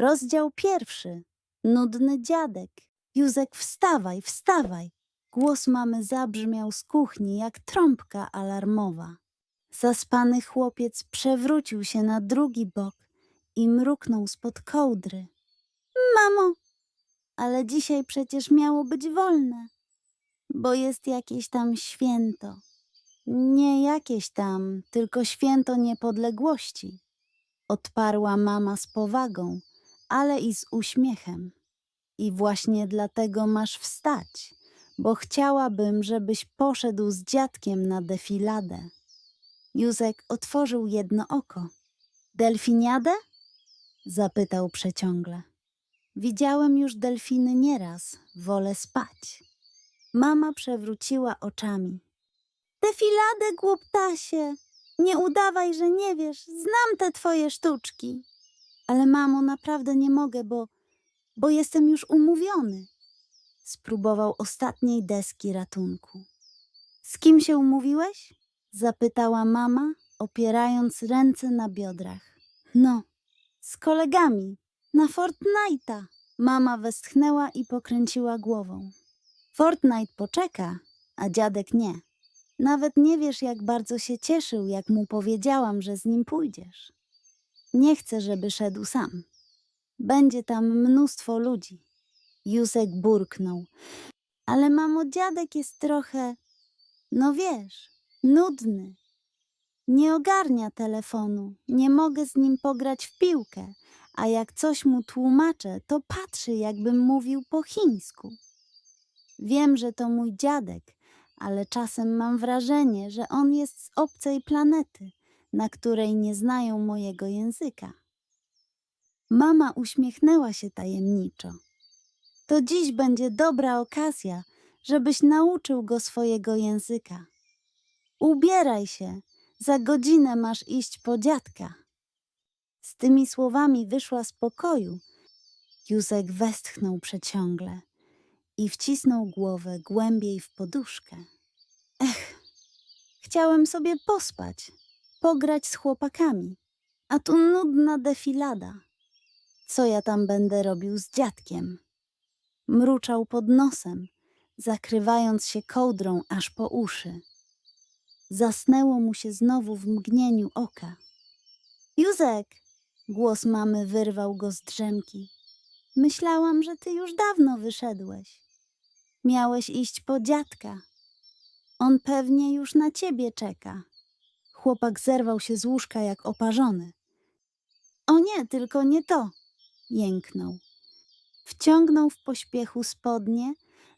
Rozdział pierwszy. Nudny dziadek. Józek, wstawaj, wstawaj. Głos mamy zabrzmiał z kuchni jak trąbka alarmowa. Zaspany chłopiec przewrócił się na drugi bok i mruknął spod kołdry. Mamo, ale dzisiaj przecież miało być wolne, bo jest jakieś tam święto. Nie jakieś tam, tylko święto niepodległości. Odparła mama z powagą, ale i z uśmiechem. I właśnie dlatego masz wstać, bo chciałabym, żebyś poszedł z dziadkiem na defiladę. Józek otworzył jedno oko. Delfiniadę? Zapytał przeciągle. Widziałem już delfiny nieraz, wolę spać. Mama przewróciła oczami. Defiladę, głuptasie! Nie udawaj, że nie wiesz, znam te twoje sztuczki. Ale mamo, naprawdę nie mogę, bo, bo jestem już umówiony. Spróbował ostatniej deski ratunku. Z kim się umówiłeś? Zapytała mama, opierając ręce na biodrach. No, z kolegami, na Fortnite'a. Mama westchnęła i pokręciła głową. Fortnite poczeka, a dziadek nie. Nawet nie wiesz, jak bardzo się cieszył, jak mu powiedziałam, że z nim pójdziesz. Nie chcę, żeby szedł sam. Będzie tam mnóstwo ludzi. Józek burknął. Ale mamo, dziadek jest trochę, no wiesz, nudny. Nie ogarnia telefonu, nie mogę z nim pograć w piłkę, a jak coś mu tłumaczę, to patrzy, jakbym mówił po chińsku. Wiem, że to mój dziadek, ale czasem mam wrażenie, że on jest z obcej planety, na której nie znają mojego języka. Mama uśmiechnęła się tajemniczo. To dziś będzie dobra okazja, żebyś nauczył go swojego języka. Ubieraj się, za godzinę masz iść po dziadka. Z tymi słowami wyszła z pokoju. Józek westchnął przeciągle i wcisnął głowę głębiej w poduszkę. Ech, chciałem sobie pospać, pograć z chłopakami, a tu nudna defilada. Co ja tam będę robił z dziadkiem? Mruczał pod nosem, zakrywając się kołdrą aż po uszy. Zasnęło mu się znowu w mgnieniu oka. Józek! Głos mamy wyrwał go z drzemki. Myślałam, że ty już dawno wyszedłeś. Miałeś iść po dziadka. On pewnie już na ciebie czeka. Chłopak zerwał się z łóżka jak oparzony. O nie, tylko nie to! jęknął. Wciągnął w pośpiechu spodnie,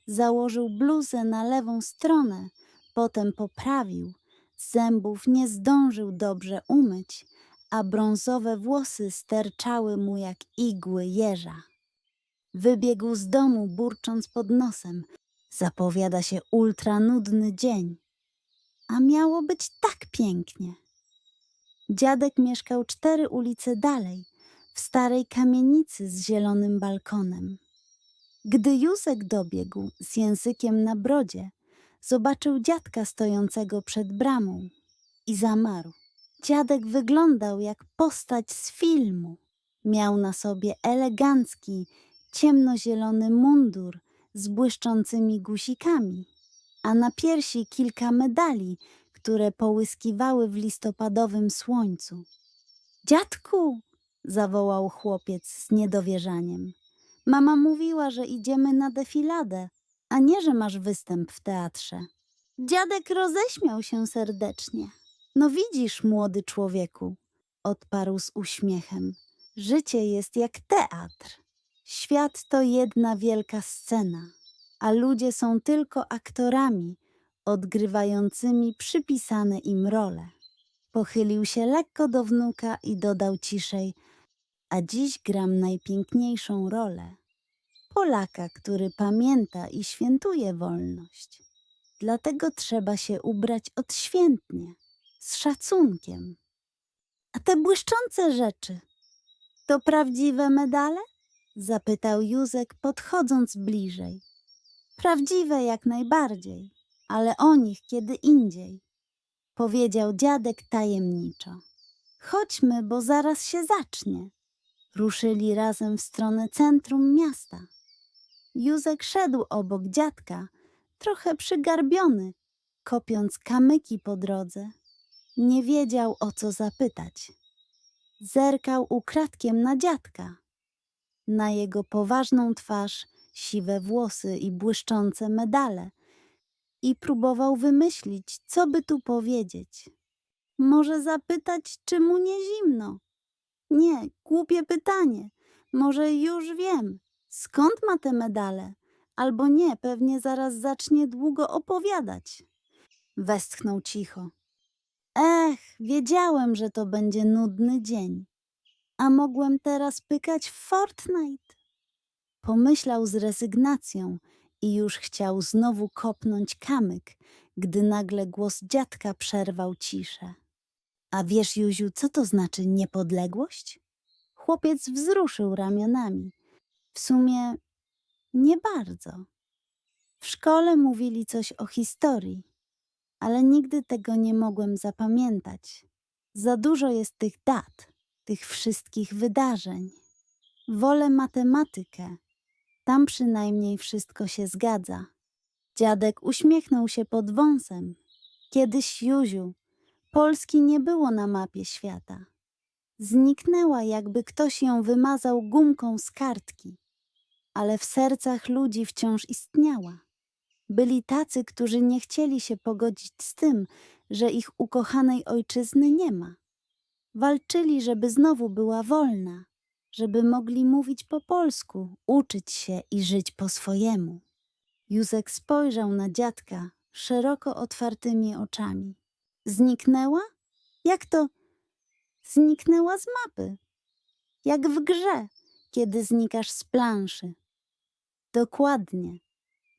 założył bluzę na lewą stronę, potem poprawił. Zębów nie zdążył dobrze umyć, a brązowe włosy sterczały mu jak igły jeża. Wybiegł z domu, burcząc pod nosem. Zapowiada się ultra nudny dzień. A miało być tak pięknie. Dziadek mieszkał cztery ulice dalej, w starej kamienicy z zielonym balkonem. Gdy Józek dobiegł z językiem na brodzie, zobaczył dziadka stojącego przed bramą i zamarł. Dziadek wyglądał jak postać z filmu. Miał na sobie elegancki, ciemnozielony mundur z błyszczącymi gusikami, a na piersi kilka medali, które połyskiwały w listopadowym słońcu. Dziadku! zawołał chłopiec z niedowierzaniem. Mama mówiła, że idziemy na defiladę, a nie, że masz występ w teatrze. Dziadek roześmiał się serdecznie. No widzisz, młody człowieku, odparł z uśmiechem. Życie jest jak teatr. Świat to jedna wielka scena, a ludzie są tylko aktorami odgrywającymi przypisane im role. Pochylił się lekko do wnuka i dodał ciszej: A dziś gram najpiękniejszą rolę. Polaka, który pamięta i świętuje wolność. Dlatego trzeba się ubrać odświętnie, z szacunkiem. A te błyszczące rzeczy to prawdziwe medale? zapytał Józek, podchodząc bliżej. Prawdziwe jak najbardziej, ale o nich kiedy indziej, powiedział dziadek tajemniczo. Chodźmy, bo zaraz się zacznie. Ruszyli razem w stronę centrum miasta. Józek szedł obok dziadka, trochę przygarbiony, kopiąc kamyki po drodze. Nie wiedział, o co zapytać. Zerkał ukradkiem na dziadka. Na jego poważną twarz siwe włosy i błyszczące medale i próbował wymyślić, co by tu powiedzieć. Może zapytać, czy mu nie zimno? Nie, głupie pytanie. Może już wiem, skąd ma te medale? Albo nie, pewnie zaraz zacznie długo opowiadać. Westchnął cicho. Ech, wiedziałem, że to będzie nudny dzień. A mogłem teraz pykać w Fortnite. Pomyślał z rezygnacją i już chciał znowu kopnąć kamyk, gdy nagle głos dziadka przerwał ciszę. A wiesz, Józiu, co to znaczy niepodległość? Chłopiec wzruszył ramionami. W sumie nie bardzo. W szkole mówili coś o historii, ale nigdy tego nie mogłem zapamiętać. Za dużo jest tych dat, tych wszystkich wydarzeń. Wolę matematykę. Tam przynajmniej wszystko się zgadza. Dziadek uśmiechnął się pod wąsem. Kiedyś, Józiu, Polski nie było na mapie świata. Zniknęła, jakby ktoś ją wymazał gumką z kartki, ale w sercach ludzi wciąż istniała. Byli tacy, którzy nie chcieli się pogodzić z tym, że ich ukochanej ojczyzny nie ma. Walczyli, żeby znowu była wolna, żeby mogli mówić po polsku, uczyć się i żyć po swojemu. Józek spojrzał na dziadka szeroko otwartymi oczami. Zniknęła? Jak to? Zniknęła z mapy. Jak w grze, kiedy znikasz z planszy. Dokładnie,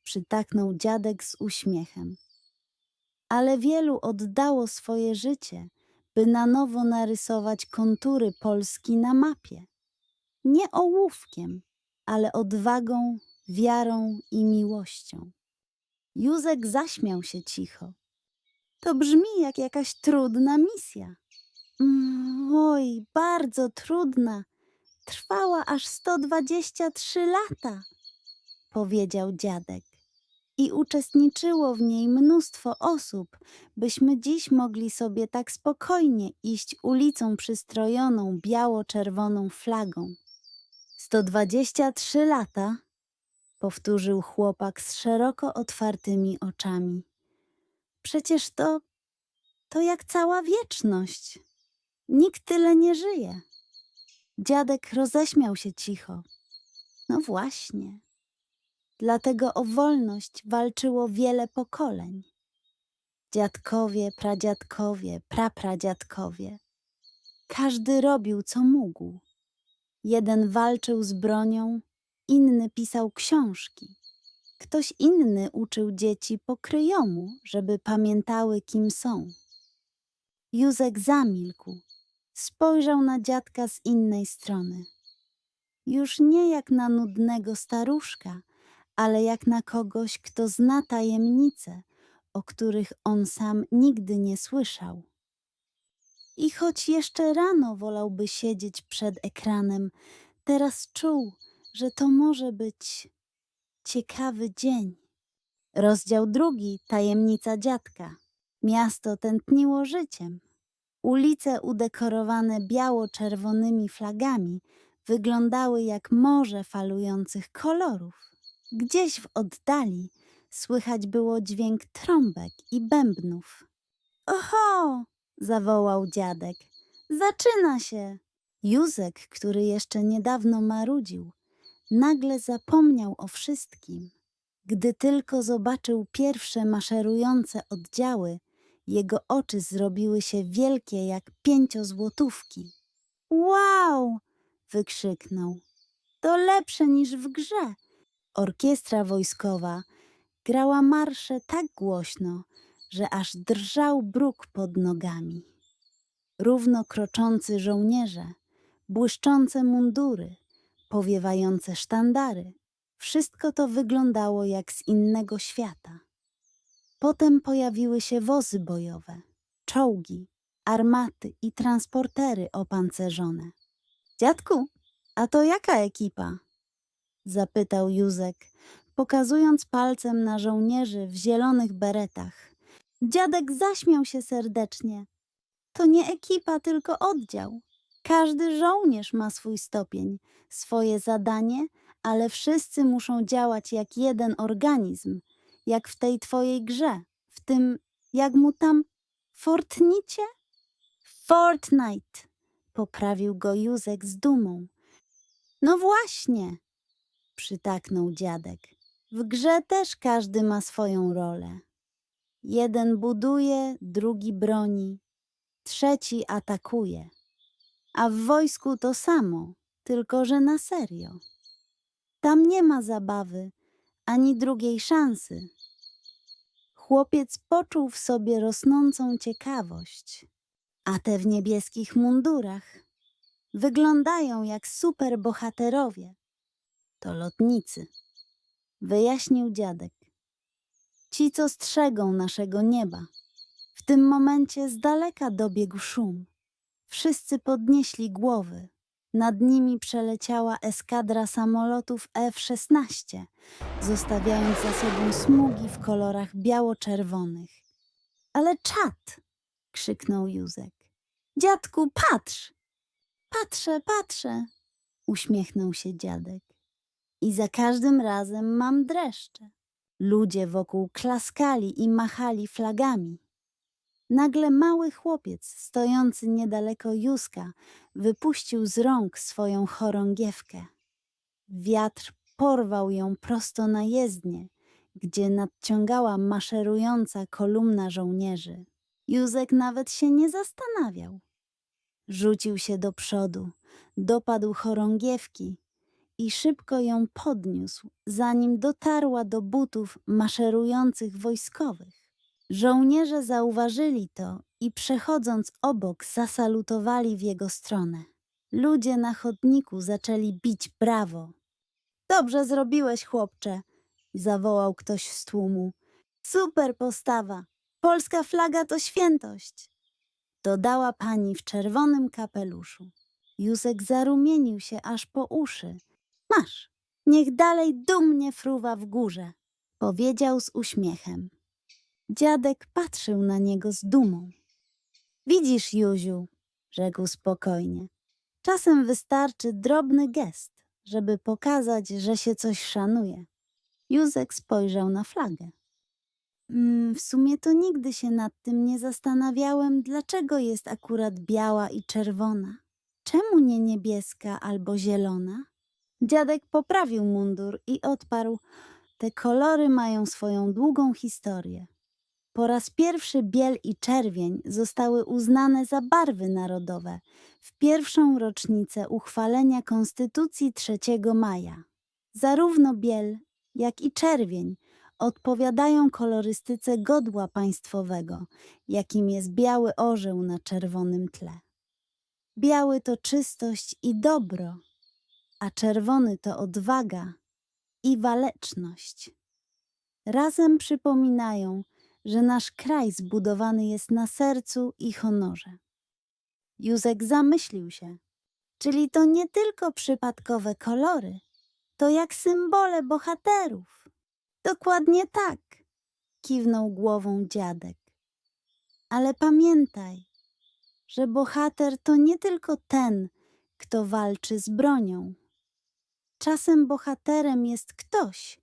przytaknął dziadek z uśmiechem. Ale wielu oddało swoje życie, by na nowo narysować kontury Polski na mapie. Nie ołówkiem, ale odwagą, wiarą i miłością. Józek zaśmiał się cicho. To brzmi jak jakaś trudna misja. Mm, Oj, bardzo trudna. Trwała aż 123 lata, powiedział dziadek. I uczestniczyło w niej mnóstwo osób, byśmy dziś mogli sobie tak spokojnie iść ulicą przystrojoną biało-czerwoną flagą. 123 lata, powtórzył chłopak z szeroko otwartymi oczami. Przecież to, to jak cała wieczność. Nikt tyle nie żyje. Dziadek roześmiał się cicho. No właśnie. Dlatego o wolność walczyło wiele pokoleń. Dziadkowie, pradziadkowie, prapradziadkowie. Każdy robił, co mógł. Jeden walczył z bronią, inny pisał książki. Ktoś inny uczył dzieci po kryjomu, żeby pamiętały, kim są. Józek zamilkł. Spojrzał na dziadka z innej strony. Już nie jak na nudnego staruszka, ale jak na kogoś, kto zna tajemnice, o których on sam nigdy nie słyszał. I choć jeszcze rano wolałby siedzieć przed ekranem, teraz czuł, że to może być ciekawy dzień. Rozdział drugi Tajemnica dziadka. Miasto tętniło życiem. Ulice udekorowane biało-czerwonymi flagami wyglądały jak morze falujących kolorów. Gdzieś w oddali słychać było dźwięk trąbek i bębnów. Oho! Zawołał dziadek. Zaczyna się! Józek, który jeszcze niedawno marudził, nagle zapomniał o wszystkim. Gdy tylko zobaczył pierwsze maszerujące oddziały, jego oczy zrobiły się wielkie jak pięciozłotówki. Wow! wykrzyknął. To lepsze niż w grze. Orkiestra wojskowa grała marsze tak głośno, że aż drżał bruk pod nogami. Równo kroczący żołnierze, błyszczące mundury, powiewające sztandary. Wszystko to wyglądało jak z innego świata. Potem pojawiły się wozy bojowe, czołgi, armaty i transportery opancerzone. Dziadku, A to jaka ekipa? Zapytał Józek, pokazując palcem na żołnierzy w zielonych beretach. Dziadek zaśmiał się serdecznie. To nie ekipa, tylko oddział. Każdy żołnierz ma swój stopień, swoje zadanie, ale wszyscy muszą działać jak jeden organizm, jak w tej twojej grze, w tym, jak mu tam, Fortnicie? Fortnite, poprawił go Józek z dumą. No właśnie, przytaknął dziadek. W grze też każdy ma swoją rolę. Jeden buduje, drugi broni, trzeci atakuje. A w wojsku to samo, tylko że na serio. Tam nie ma zabawy ani drugiej szansy. Chłopiec poczuł w sobie rosnącą ciekawość, a te w niebieskich mundurach wyglądają jak superbohaterowie. To lotnicy, wyjaśnił dziadek. Ci, co strzegą naszego nieba. W tym momencie z daleka dobiegł szum. Wszyscy podnieśli głowy. Nad nimi przeleciała eskadra samolotów F-16, zostawiając za sobą smugi w kolorach biało-czerwonych. Ale czad! krzyknął Józek. Dziadku, patrz! Patrzę, patrzę! uśmiechnął się dziadek. I za każdym razem mam dreszcze. Ludzie wokół klaskali i machali flagami. Nagle mały chłopiec, stojący niedaleko Józka, wypuścił z rąk swoją chorągiewkę. Wiatr porwał ją prosto na jezdnię, gdzie nadciągała maszerująca kolumna żołnierzy. Józek nawet się nie zastanawiał. Rzucił się do przodu, dopadł chorągiewki i szybko ją podniósł, zanim dotarła do butów maszerujących wojskowych. Żołnierze zauważyli to i przechodząc obok zasalutowali w jego stronę. Ludzie na chodniku zaczęli bić brawo. Dobrze zrobiłeś, chłopcze, zawołał ktoś z tłumu. Super postawa. Polska flaga to świętość. Dodała pani w czerwonym kapeluszu. Józek zarumienił się aż po uszy. Masz, niech dalej dumnie fruwa w górze, powiedział z uśmiechem. Dziadek patrzył na niego z dumą. Widzisz, Józiu, rzekł spokojnie. Czasem wystarczy drobny gest, żeby pokazać, że się coś szanuje. Józek spojrzał na flagę. Mm, w sumie to nigdy się nad tym nie zastanawiałem, dlaczego jest akurat biała i czerwona. Czemu nie niebieska albo zielona? Dziadek poprawił mundur i odparł: Te kolory mają swoją długą historię. Po raz pierwszy biel i czerwień zostały uznane za barwy narodowe w pierwszą rocznicę uchwalenia Konstytucji 3 maja. Zarówno biel, jak i czerwień odpowiadają kolorystyce godła państwowego, jakim jest biały orzeł na czerwonym tle. Biały to czystość i dobro, a czerwony to odwaga i waleczność. Razem przypominają, że nasz kraj zbudowany jest na sercu i honorze. Józek zamyślił się, czyli to nie tylko przypadkowe kolory, to jak symbole bohaterów. Dokładnie tak, kiwnął głową dziadek. Ale pamiętaj, że bohater to nie tylko ten, kto walczy z bronią. Czasem bohaterem jest ktoś,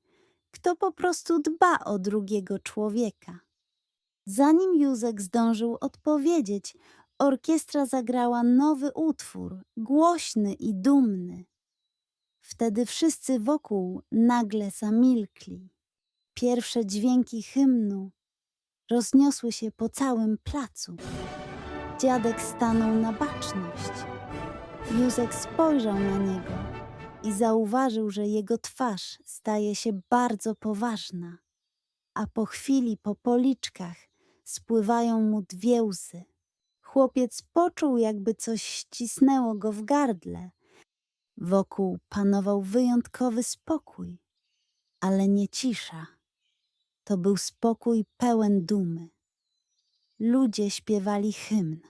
kto po prostu dba o drugiego człowieka. Zanim Józek zdążył odpowiedzieć, orkiestra zagrała nowy utwór, głośny i dumny. Wtedy wszyscy wokół nagle zamilkli. Pierwsze dźwięki hymnu rozniosły się po całym placu. Dziadek stanął na baczność. Józek spojrzał na niego i zauważył, że jego twarz staje się bardzo poważna, a po chwili po policzkach spływają mu dwie łzy. Chłopiec poczuł, jakby coś ścisnęło go w gardle. Wokół panował wyjątkowy spokój, ale nie cisza. To był spokój pełen dumy. Ludzie śpiewali hymn.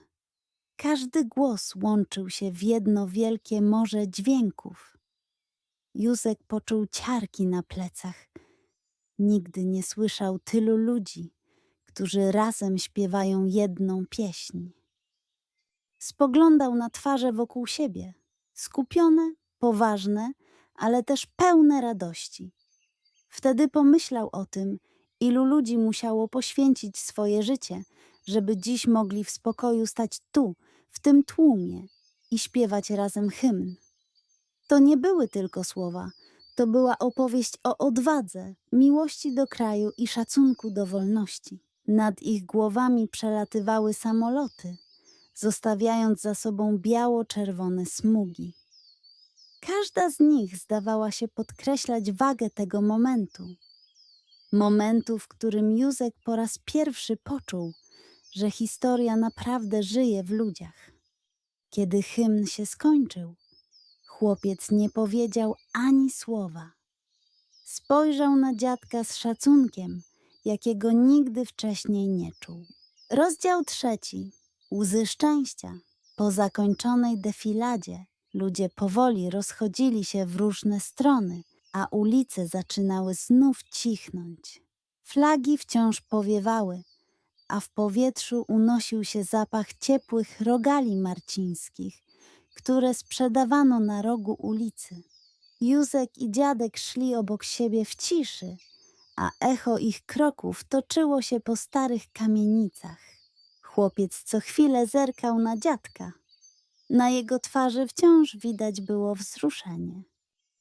Każdy głos łączył się w jedno wielkie morze dźwięków. Józek poczuł ciarki na plecach. Nigdy nie słyszał tylu ludzi, którzy razem śpiewają jedną pieśń. Spoglądał na twarze wokół siebie, skupione, poważne, ale też pełne radości. Wtedy pomyślał o tym, ilu ludzi musiało poświęcić swoje życie, żeby dziś mogli w spokoju stać tu, w tym tłumie i śpiewać razem hymn. To nie były tylko słowa, to była opowieść o odwadze, miłości do kraju i szacunku do wolności. Nad ich głowami przelatywały samoloty, zostawiając za sobą biało-czerwone smugi. Każda z nich zdawała się podkreślać wagę tego momentu. Momentu, w którym Józek po raz pierwszy poczuł, że historia naprawdę żyje w ludziach. Kiedy hymn się skończył, chłopiec nie powiedział ani słowa. Spojrzał na dziadka z szacunkiem, jakiego nigdy wcześniej nie czuł. Rozdział trzeci. Łzy szczęścia. Po zakończonej defiladzie ludzie powoli rozchodzili się w różne strony, a ulice zaczynały znów cichnąć. Flagi wciąż powiewały, a w powietrzu unosił się zapach ciepłych rogali marcińskich, które sprzedawano na rogu ulicy. Józek i dziadek szli obok siebie w ciszy, a echo ich kroków toczyło się po starych kamienicach. Chłopiec co chwilę zerkał na dziadka. Na jego twarzy wciąż widać było wzruszenie.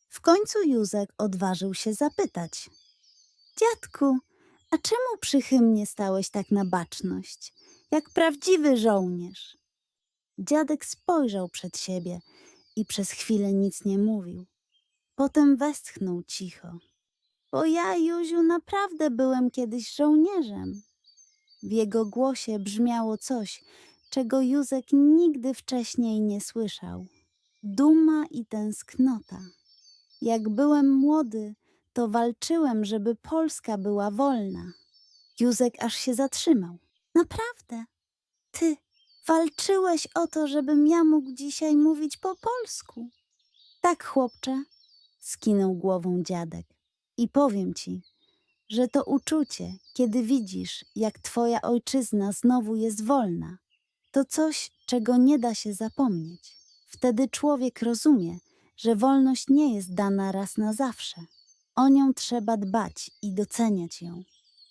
W końcu Józek odważył się zapytać: Dziadku, a czemu przy hymnie stałeś tak na baczność, jak prawdziwy żołnierz? Dziadek spojrzał przed siebie i przez chwilę nic nie mówił. Potem westchnął cicho. Bo ja, Józiu, naprawdę byłem kiedyś żołnierzem. W jego głosie brzmiało coś, czego Józek nigdy wcześniej nie słyszał. Duma i tęsknota. Jak byłem młody, to walczyłem, żeby Polska była wolna. Józek aż się zatrzymał. Naprawdę? Ty walczyłeś o to, żebym ja mógł dzisiaj mówić po polsku. Tak, chłopcze, skinął głową dziadek. I powiem ci, że to uczucie, kiedy widzisz, jak twoja ojczyzna znowu jest wolna, to coś, czego nie da się zapomnieć. Wtedy człowiek rozumie, że wolność nie jest dana raz na zawsze. O nią trzeba dbać i doceniać ją.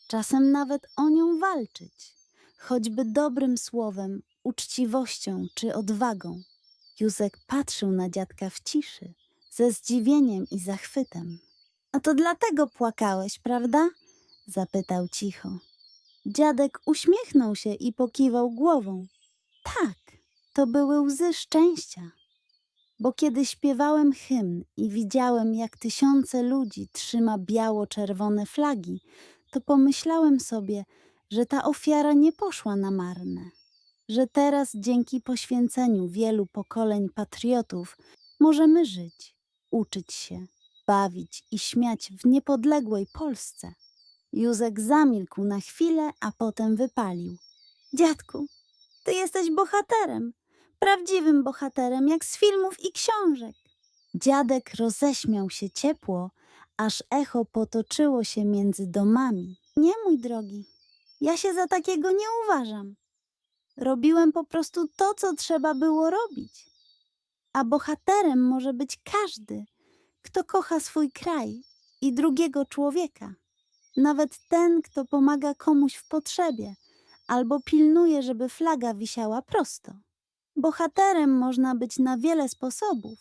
Czasem nawet o nią walczyć, choćby dobrym słowem, uczciwością czy odwagą. Józek patrzył na dziadka w ciszy, ze zdziwieniem i zachwytem. A to dlatego płakałeś, prawda? zapytał cicho. Dziadek uśmiechnął się i pokiwał głową. Tak, to były łzy szczęścia. Bo kiedy śpiewałem hymn i widziałem, jak tysiące ludzi trzyma biało-czerwone flagi, to pomyślałem sobie, że ta ofiara nie poszła na marne. Że teraz dzięki poświęceniu wielu pokoleń patriotów możemy żyć, uczyć się, bawić i śmiać w niepodległej Polsce. Józek zamilkł na chwilę, a potem wypalił. Dziadku, ty jesteś bohaterem, prawdziwym bohaterem, jak z filmów i książek. Dziadek roześmiał się ciepło, aż echo potoczyło się między domami. Nie, mój drogi, ja się za takiego nie uważam. Robiłem po prostu to, co trzeba było robić. A bohaterem może być każdy, kto kocha swój kraj i drugiego człowieka. Nawet ten, kto pomaga komuś w potrzebie albo pilnuje, żeby flaga wisiała prosto. Bohaterem można być na wiele sposobów.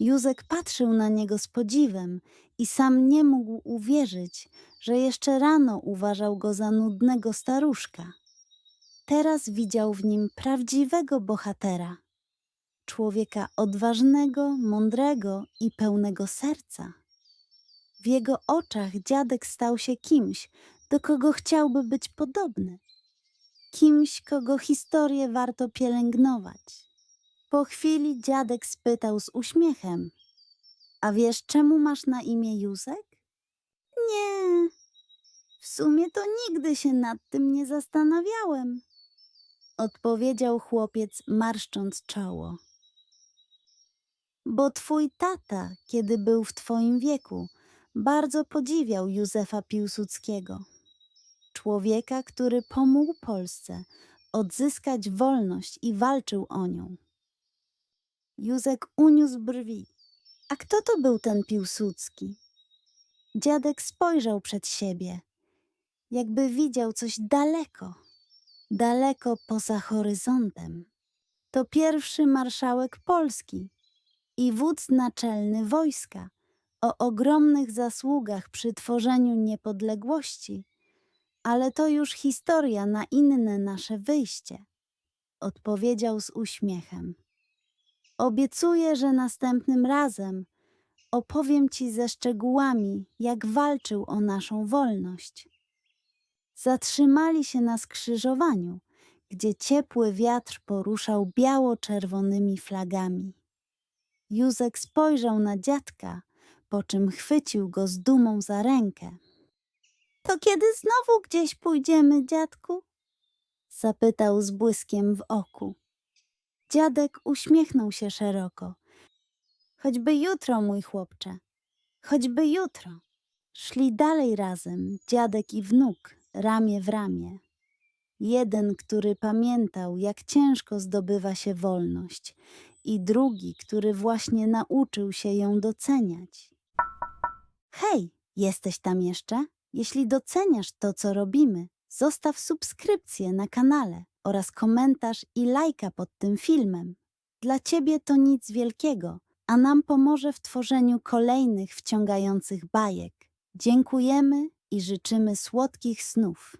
Józek patrzył na niego z podziwem i sam nie mógł uwierzyć, że jeszcze rano uważał go za nudnego staruszka. Teraz widział w nim prawdziwego bohatera człowieka odważnego, mądrego i pełnego serca. W jego oczach dziadek stał się kimś, do kogo chciałby być podobny. Kimś, kogo historię warto pielęgnować. Po chwili dziadek spytał z uśmiechem: A wiesz, czemu masz na imię Józek? Nie, w sumie to nigdy się nad tym nie zastanawiałem. Odpowiedział chłopiec, marszcząc czoło. Bo twój tata, kiedy był w twoim wieku, bardzo podziwiał Józefa Piłsudskiego. Człowieka, który pomógł Polsce odzyskać wolność i walczył o nią. Józek uniósł brwi. A kto to był ten Piłsudski? Dziadek spojrzał przed siebie, jakby widział coś daleko, daleko poza horyzontem. To pierwszy marszałek Polski i wódz naczelny wojska o ogromnych zasługach przy tworzeniu niepodległości, ale to już historia na inne nasze wyjście, odpowiedział z uśmiechem. Obiecuję, że następnym razem opowiem ci ze szczegółami, jak walczył o naszą wolność. Zatrzymali się na skrzyżowaniu, gdzie ciepły wiatr poruszał biało-czerwonymi flagami. Józek spojrzał na dziadka, po czym chwycił go z dumą za rękę. To kiedy znowu gdzieś pójdziemy, dziadku? zapytał z błyskiem w oku. Dziadek uśmiechnął się szeroko. Choćby jutro, mój chłopcze, choćby jutro. Szli dalej razem, dziadek i wnuk, ramię w ramię. Jeden, który pamiętał, jak ciężko zdobywa się wolność, i drugi, który właśnie nauczył się ją doceniać. Hej, jesteś tam jeszcze? Jeśli doceniasz to, co robimy, zostaw subskrypcję na kanale oraz komentarz i lajka pod tym filmem. Dla Ciebie to nic wielkiego, a nam pomoże w tworzeniu kolejnych wciągających bajek. Dziękujemy i życzymy słodkich snów.